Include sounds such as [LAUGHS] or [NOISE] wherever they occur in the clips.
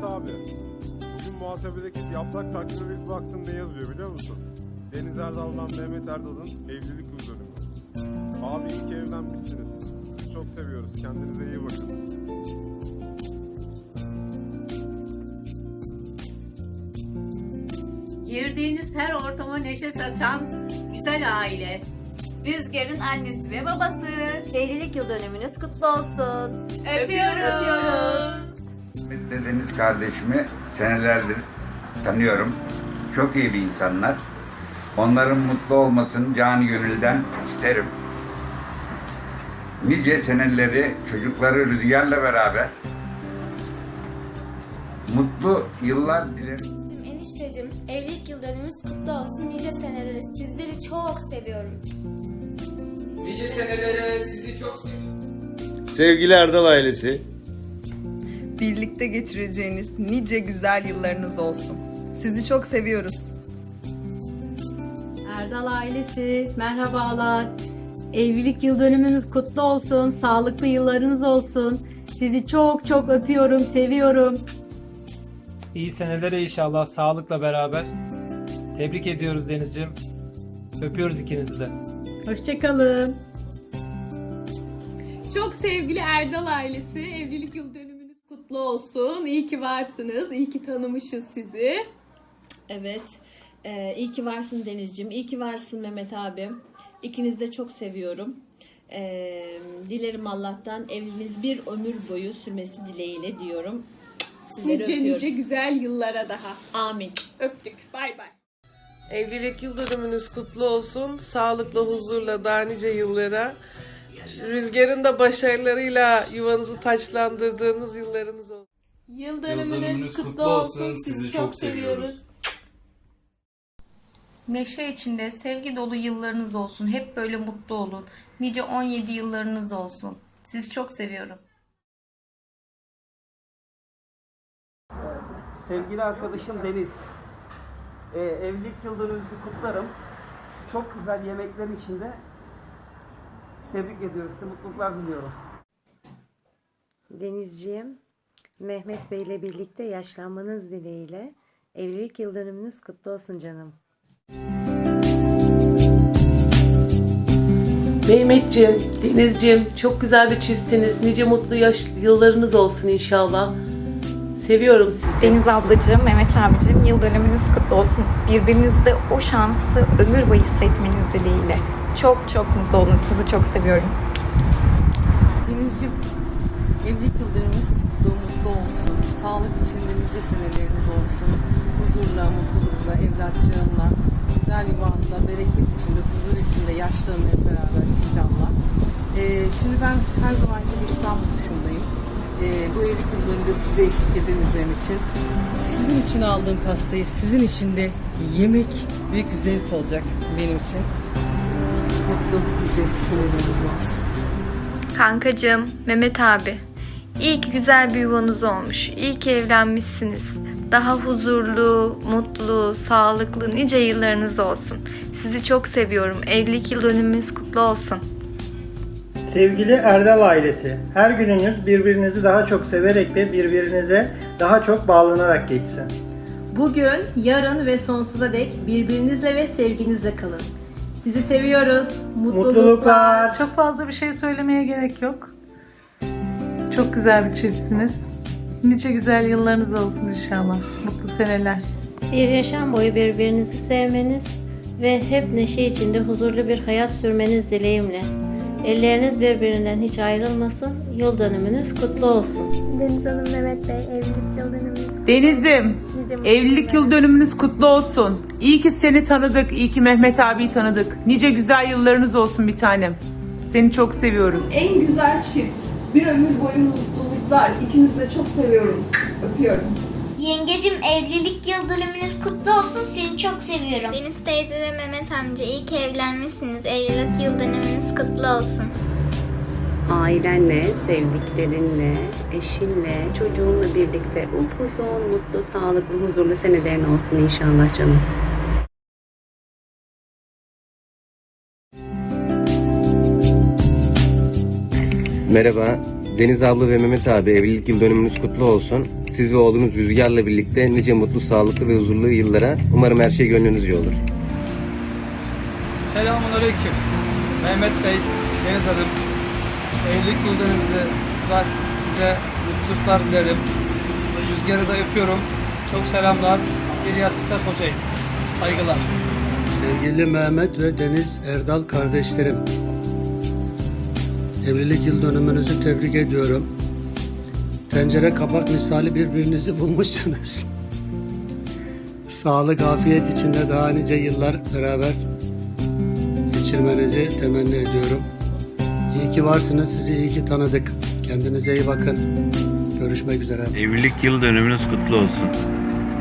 Mehmet abi. Bugün muhasebedeki yaprak takvime bir baktım ne yazıyor biliyor musun? Deniz Erdal'dan Mehmet Erdal'ın evlilik yıl dönümü. Abi iyi ki evlenmişsiniz. Sizi çok seviyoruz. Kendinize iyi bakın. Girdiğiniz her ortama neşe saçan güzel aile. Rüzgar'ın annesi ve babası. Evlilik yıl dönümünüz kutlu olsun. Öpüyoruz. Mehmet Deniz kardeşimi senelerdir tanıyorum. Çok iyi bir insanlar. Onların mutlu olmasını canı gönülden isterim. Nice seneleri çocukları Rüzgar'la beraber mutlu yıllar dilerim. Enişteciğim, evlilik yıl dönümünüz kutlu olsun. Nice senelere sizleri çok seviyorum. Nice senelere sizi çok seviyorum. Sevgili Erdal ailesi, birlikte geçireceğiniz nice güzel yıllarınız olsun. Sizi çok seviyoruz. Erdal ailesi merhabalar. Evlilik yıl dönümünüz kutlu olsun. Sağlıklı yıllarınız olsun. Sizi çok çok öpüyorum, seviyorum. İyi senelere inşallah sağlıkla beraber. Tebrik ediyoruz Denizciğim. Öpüyoruz ikinizi de. Hoşçakalın. Çok sevgili Erdal ailesi, evlilik yıl dönümünüz kutlu olsun. İyi ki varsınız, iyi ki tanımışız sizi. Evet. Ee, iyi ki varsın Denizciğim. İyi ki varsın Mehmet abim. İkinizi de çok seviyorum. Ee, dilerim Allah'tan evliliğiniz bir ömür boyu sürmesi dileğiyle diyorum. Sizleri Nice öpüyorum. nice güzel yıllara daha. Amin. Öptük. Bay bay. Evlilik yıl dönümünüz kutlu olsun. Sağlıkla, huzurla daha nice yıllara. Rüzgarın da başarılarıyla yuvanızı taçlandırdığınız yıllarınız olsun. Yıl dönümünüz kutlu olsun. Sizi çok seviyoruz. Neşe içinde sevgi dolu yıllarınız olsun. Hep böyle mutlu olun. Nice 17 yıllarınız olsun. Sizi çok seviyorum. Sevgili arkadaşım Deniz. Ee, evlilik yıl dönümünüzü kutlarım. Şu çok güzel yemeklerin içinde tebrik ediyoruz. Size mutluluklar diliyorum. Denizciğim, Mehmet Bey ile birlikte yaşlanmanız dileğiyle evlilik yıl dönümünüz kutlu olsun canım. Mehmetciğim, Denizciğim çok güzel bir çiftsiniz. Nice mutlu yaş yıllarınız olsun inşallah. Seviyorum sizi. Deniz ablacığım, Mehmet abicim yıl dönümünüz kutlu olsun. Birbirinizde o şansı ömür boyu hissetmeniz dileğiyle. Çok çok mutlu olun. Sizi çok seviyorum. Denizciğim, evlilik yıl dönümünüz kutlu, mutlu olsun. Sağlık içinde nice seneleriniz olsun. Huzurla, mutlulukla, evlatçığınla, güzel yuvanda, bereket içinde, huzur içinde yaşlarım hep beraber inşallah. Ee, şimdi ben her zaman gibi İstanbul dışındayım. Ee, bu evlilik yıl dönümünde size eşlik edemeyeceğim için sizin için aldığım pastayı sizin için de yemek büyük bir zevk olacak benim için. Mutlu, nice seneleriniz olsun. Kankacığım, Mehmet abi. İyi ki güzel bir yuvanız olmuş. İyi ki evlenmişsiniz. Daha huzurlu, mutlu, sağlıklı nice yıllarınız olsun. Sizi çok seviyorum. Evlilik yıl dönümünüz kutlu olsun. Sevgili Erdal ailesi, her gününüz birbirinizi daha çok severek ve birbirinize daha çok bağlanarak geçsin. Bugün, yarın ve sonsuza dek birbirinizle ve sevginizle kalın. Sizi seviyoruz. Mutluluklar. Çok fazla bir şey söylemeye gerek yok. Çok güzel bir çiftsiniz. Nice güzel yıllarınız olsun inşallah. Mutlu seneler. Bir yaşam boyu birbirinizi sevmeniz ve hep neşe içinde huzurlu bir hayat sürmeniz dileğimle. Elleriniz birbirinden hiç ayrılmasın. Yıl dönümünüz kutlu olsun. Deniz Hanım, Mehmet Bey, evlilik yıl dönümünüz Deniz'im, evlilik yıl dönümünüz kutlu olsun. İyi ki seni tanıdık, iyi ki Mehmet abiyi tanıdık. Nice güzel yıllarınız olsun bir tanem. Seni çok seviyoruz. En güzel çift. Bir ömür boyu mutluluklar. İkinizi de çok seviyorum. Öpüyorum. Yengecim, evlilik yıl dönümünüz kutlu olsun. Seni çok seviyorum. Deniz teyze ve Mehmet amca iyi ki evlenmişsiniz. Evlilik yıl dönümünüz kutlu olsun. Ailenle, sevdiklerinle, eşinle, çocuğunla birlikte upuzun, mutlu, sağlıklı, huzurlu senelerin olsun inşallah canım. Merhaba, Deniz abla ve Mehmet abi evlilik yıl dönümünüz kutlu olsun. Siz ve oğlunuz Rüzgar'la birlikte nice mutlu, sağlıklı ve huzurlu yıllara umarım her şey gönlünüzce olur. Selamun Aleyküm. Mehmet Bey, Deniz Hanım. Evlilik yıl dönümümüzü var. Size mutluluklar dilerim. Rüzgarı da öpüyorum. Çok selamlar. İlyas Sıkat Hoca'yım. Saygılar. Sevgili Mehmet ve Deniz Erdal kardeşlerim. Evlilik yıl dönümünüzü tebrik ediyorum. Tencere kapak misali birbirinizi bulmuşsunuz. Sağlık, afiyet içinde daha nice yıllar beraber geçirmenizi temenni ediyorum. İyi ki varsınız, sizi iyi ki tanıdık. Kendinize iyi bakın. Görüşmek üzere. Evlilik yıl dönümünüz kutlu olsun.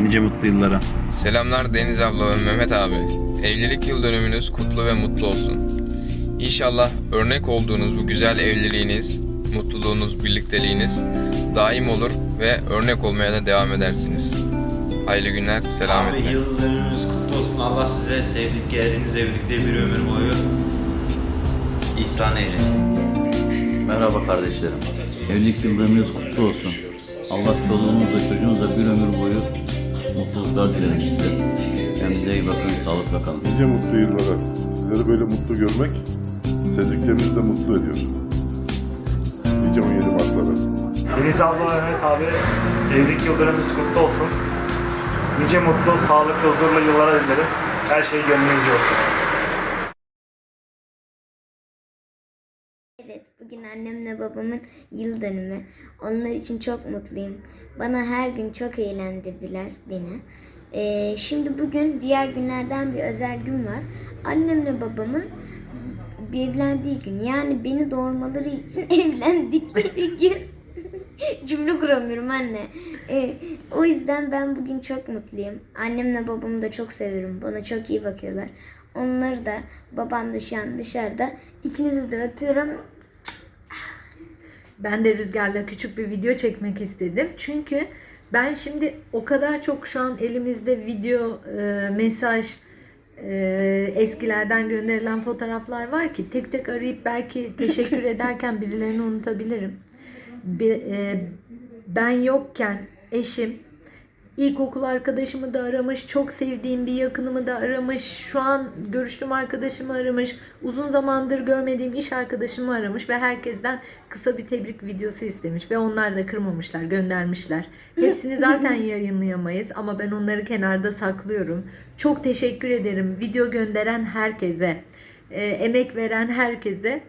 Nice mutlu yıllara. Selamlar Deniz abla ve Mehmet abi. Evlilik yıl dönümünüz kutlu ve mutlu olsun. İnşallah örnek olduğunuz bu güzel evliliğiniz, mutluluğunuz, birlikteliğiniz daim olur ve örnek olmaya da devam edersiniz. Hayırlı günler, selametle. Abi yıl dönümünüz kutlu olsun. Allah size sevdikleriniz evlilikte bir ömür boyu ihsan eylesin. Merhaba kardeşlerim. Evlilik yıl dönümünüz kutlu olsun. Allah çoluğunuzla çocuğunuzla bir ömür boyu mutluluklar dilerim size. Kendinize iyi bakın, sağlıkla kalın. Nice mutlu yıllara. Sizleri böyle mutlu görmek sevdiklerinizi de mutlu ediyor. Nice 17 Mart'lara. Deniz abla ve Mehmet abi evlilik yıl dönümümüz kutlu olsun. Nice mutlu, sağlıklı, huzurlu yıllara dilerim. Her şey gönlünüzce olsun. Evet, bugün annemle babamın yıl dönümü. Onlar için çok mutluyum. Bana her gün çok eğlendirdiler beni. Ee, şimdi bugün diğer günlerden bir özel gün var. Annemle babamın evlendiği gün. Yani beni doğurmaları için [LAUGHS] evlendikleri gün. [LAUGHS] Cümle kuramıyorum anne. Ee, o yüzden ben bugün çok mutluyum. Annemle babamı da çok seviyorum. Bana çok iyi bakıyorlar. Onları da babam da şu an dışarıda. İkinizi de öpüyorum. Ben de Rüzgar'la küçük bir video çekmek istedim. Çünkü ben şimdi o kadar çok şu an elimizde video, e, mesaj, e, eskilerden gönderilen fotoğraflar var ki tek tek arayıp belki [LAUGHS] teşekkür ederken birilerini unutabilirim. Bir, e, ben yokken eşim İlkokul arkadaşımı da aramış, çok sevdiğim bir yakınımı da aramış, şu an görüştüğüm arkadaşımı aramış, uzun zamandır görmediğim iş arkadaşımı aramış ve herkesten kısa bir tebrik videosu istemiş ve onlar da kırmamışlar, göndermişler. Hepsini zaten [LAUGHS] yayınlayamayız ama ben onları kenarda saklıyorum. Çok teşekkür ederim video gönderen herkese, e, emek veren herkese.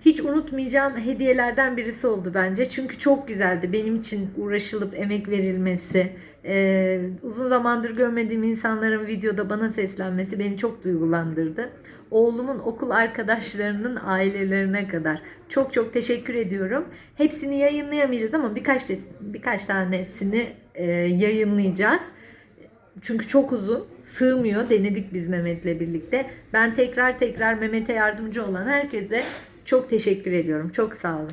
Hiç unutmayacağım hediyelerden birisi oldu bence. Çünkü çok güzeldi. Benim için uğraşılıp emek verilmesi, e, uzun zamandır görmediğim insanların videoda bana seslenmesi beni çok duygulandırdı. Oğlumun okul arkadaşlarının ailelerine kadar çok çok teşekkür ediyorum. Hepsini yayınlayamayacağız ama birkaç birkaç tanesini e, yayınlayacağız. Çünkü çok uzun, sığmıyor. Denedik biz Mehmet'le birlikte. Ben tekrar tekrar Mehmet'e yardımcı olan herkese çok teşekkür ediyorum. Çok sağ olun.